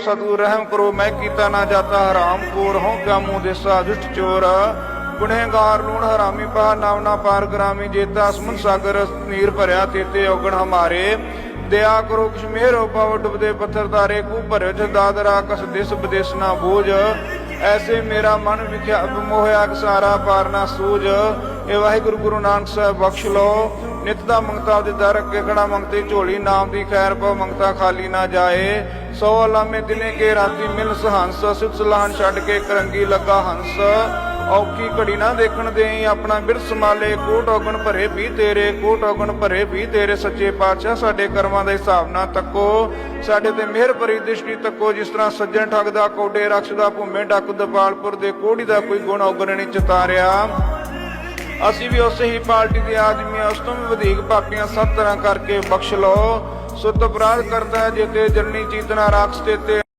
ਸਤਿਗੁਰ ਰਹਿਮ ਕਰੋ, ਮੈਂ ਕੀਤਾ ਨਾ ਜਾਤਾ, ਹਰਾਮ ਕੋਰ ਹੋ ਕਿਆ ਦੇਸਾ ਦੁਸ਼ਟ ਚੋਰ। ਗੁਨਹਗਾਰ ਲੂਣ ਹਰਾਮੀ ਪਾ, ਨਾਮ ਨਾ ਪਾਰ ਗਰਾਮੀ ਜੇਤਾ ਸਮੁੰਦ ਸਾਗਰ ਨੀਰ ਭਰਿਆ ਤੇਤੇ ਔਗਣ ਹਮਾਰੇ। ਦਇਆ ਕਰੋ ਕਿਛ ਮੇਰੋ ਪਵ ਡੁਬਦੇ ਪੱਥਰ ਤਾਰੇ ਕੂ ਭਰਿਓ ਚ ਕਸ ਦਿਸ ਵਿਦੇਸ ਨਾ ਬੋਝ। ਐਸੇ ਮੇਰਾ ਮਨ ਵਿਖਿਆ ਮੋਹਿਆ ਸਾਰਾ ਪਾਰ ਨਾ ਸੂਝ। ਇਹ ਵਾਹਿਗੁਰੂ ਗੁਰੂ ਨਾਨਕ ਸਾਹਿਬ ਬਖਸ਼ ਲੋ ਨਿਤ ਦਾ ਮੰਗਤਾ ਦੇ ਦਰ ਅੱਗੇ ਖੜਾ ਮੰਗਤੇ ਝੋਲੀ, ਨਾਮ ਦੀ ਖੈਰ ਪਾ ਮੰਗਤਾ ਖਾਲੀ ਨਾ ਜਾਏ। ਸੋ ਲਾਮੇ ਦਿਨੇ ਕੇ ਰਾਤੀ ਮਿਲ ਸਹੰਸ ਸਿਤ ਸਲਾਹਨ ਛੱਡ ਕੇ ਕਰੰਗੀ ਲੱਗਾ ਹੰਸ। ਔਖੀ ਘੜੀ ਨਾ ਦੇਖਣ ਦੇਈ, ਆਪਣਾ ਬਿਰਸ ਮਾਲੇ, ਕੋਟ ਔਗਣ ਭਰੇ ਵੀ ਤੇਰੇ, ਕੋਟ ਔਗਣ ਭਰੇ ਵੀ ਤੇਰੇ। ਸੱਚੇ ਪਾਤਸ਼ਾਹ, ਸਾਡੇ ਕਰਮਾਂ ਦੇ ਹਿਸਾਬ ਨਾਲ ਤੱਕੋ। ਸਾਡੇ ਤੇ ਮਿਹਰ ਭਰੀ ਦ੍ਰਿਸ਼ਟੀ ਤੱਕੋ, ਜਿਸ ਤਰ੍ਹਾਂ ਸੱਜਣ ਠੱਗ ਦਾ, ਕੋਡੇ ਰਖਸ਼ ਦਾ, ਭੂਮੇ ਡੱਕ ਦਪਾਲਪੁਰ ਦੇ ਕੋੜੀ ਦਾ ਕੋਈ ਗੁਣ ਔਗਣ ਨਹੀਂ ਚਤਾਰਿਆ। ਅਸੀਂ ਵੀ ਉਸੇ ਹੀ ਪਾਰਟੀ ਦੇ ਆਦਮੀ ਆ ਉਸ ਤੋਂ ਵੀ ਵਧੇਕ ਪਾਪੀਆਂ ਸਭ ਤਰ੍ਹਾਂ ਕਰਕੇ ਬਖਸ਼ ਲਓ। ਸੁੱਤ ਅਪਰਾਧ ਕਰਦਾ ਹੈ ਜੇ ਤੇ ਜਨਨੀ ਚੀਤਨਾ ਰਾਖਸ ਤੇ ਤੇ